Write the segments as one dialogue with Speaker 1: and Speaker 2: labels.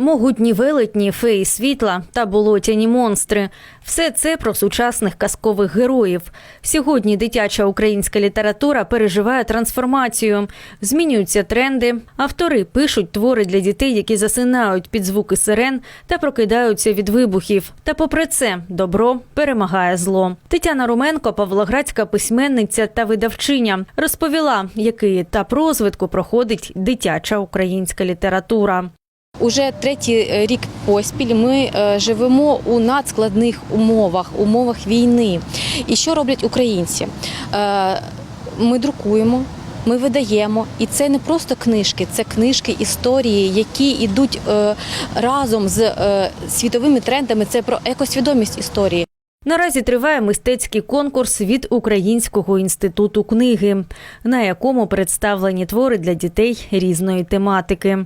Speaker 1: Могутні велетні, феї світла та болотяні монстри все це про сучасних казкових героїв. Сьогодні дитяча українська література переживає трансформацію. Змінюються тренди. Автори пишуть твори для дітей, які засинають під звуки сирен та прокидаються від вибухів. Та попри це, добро перемагає зло. Тетяна Руменко, павлоградська письменниця та видавчиня, розповіла, який етап розвитку проходить дитяча українська література.
Speaker 2: Уже третій е, рік поспіль ми е, живемо у надскладних умовах, умовах війни. І що роблять українці? Е, Ми друкуємо. Ми видаємо, і це не просто книжки, це книжки історії, які йдуть е, разом з е, світовими трендами. Це про екосвідомість історії.
Speaker 1: Наразі триває мистецький конкурс від Українського інституту книги, на якому представлені твори для дітей різної тематики.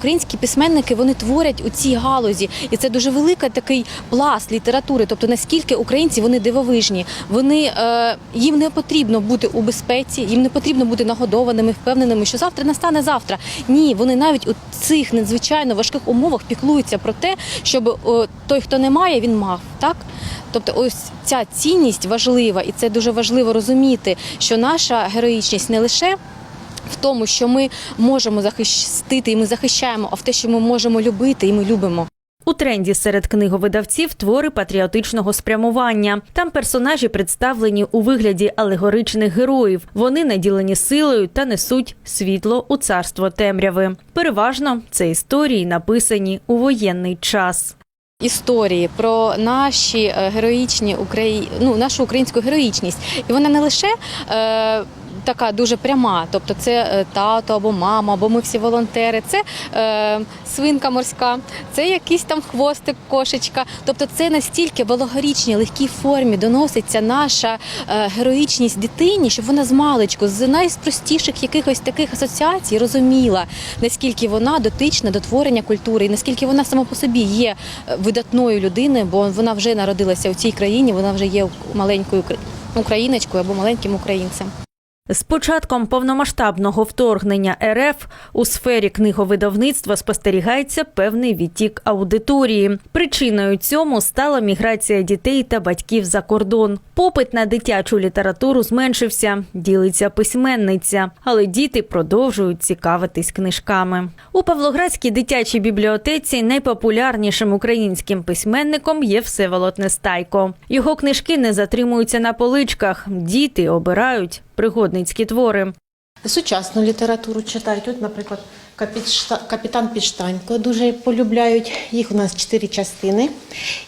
Speaker 2: Українські письменники вони творять у цій галузі, і це дуже великий такий пласт літератури. Тобто наскільки українці вони дивовижні, вони е, їм не потрібно бути у безпеці, їм не потрібно бути нагодованими, впевненими, що завтра настане завтра. Ні, вони навіть у цих надзвичайно важких умовах піклуються про те, щоб о, той, хто не має, він мав так. Тобто, ось ця цінність важлива, і це дуже важливо розуміти, що наша героїчність не лише в тому, що ми можемо захистити і ми захищаємо, а в те, що ми можемо любити і ми любимо.
Speaker 1: У тренді серед книговидавців твори патріотичного спрямування. Там персонажі представлені у вигляді алегоричних героїв. Вони наділені силою та несуть світло у царство темряви. Переважно це історії, написані у воєнний час.
Speaker 2: Історії про наші е, героїчні Украї... ну, нашу українську героїчність, і вона не лише е, така дуже пряма, тобто це е, тато або мама, або ми всі волонтери, це е, свинка морська, це якийсь там хвостик, кошечка. Тобто, це настільки в алегоричній, легкій формі доноситься наша е, героїчність дитині, щоб вона з маличку, з найпростіших якихось таких асоціацій розуміла, наскільки вона дотична до творення культури, і наскільки вона сама по собі є е, видатною людиною, бо вона вже народилася у цій країні, вона вже є маленькою укра- україночкою або маленьким українцем.
Speaker 1: З початком повномасштабного вторгнення РФ у сфері книговидавництва спостерігається певний відтік аудиторії. Причиною цьому стала міграція дітей та батьків за кордон. Попит на дитячу літературу зменшився, ділиться письменниця, але діти продовжують цікавитись книжками. У Павлоградській дитячій бібліотеці найпопулярнішим українським письменником є Всеволод Нестайко. Його книжки не затримуються на поличках. Діти обирають пригодницькі твори.
Speaker 3: Сучасну літературу читають. От, наприклад, капітан Піштанько дуже полюбляють. Їх у нас чотири частини,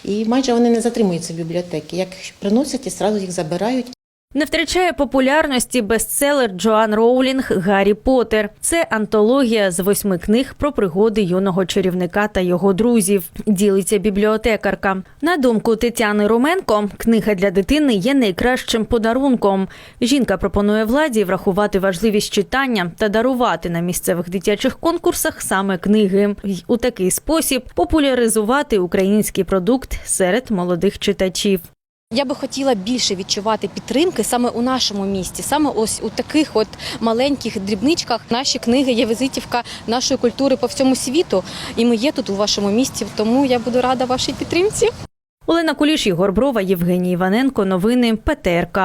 Speaker 3: і майже вони не затримуються в бібліотеки. Як приносять і одразу їх забирають.
Speaker 1: Не втрачає популярності бестселер Джоан Роулінг Гаррі Поттер». Це антологія з восьми книг про пригоди юного чарівника та його друзів. Ділиться бібліотекарка. На думку Тетяни Руменко, книга для дитини є найкращим подарунком. Жінка пропонує владі врахувати важливість читання та дарувати на місцевих дитячих конкурсах саме книги. Й у такий спосіб популяризувати український продукт серед молодих читачів.
Speaker 2: Я би хотіла більше відчувати підтримки саме у нашому місті, саме ось у таких от маленьких дрібничках. Наші книги є візитівка нашої культури по всьому світу, і ми є тут у вашому місті. Тому я буду рада вашій підтримці.
Speaker 1: Олена Куліш, Ігор Брова, Євгеній Іваненко. Новини ПТРК.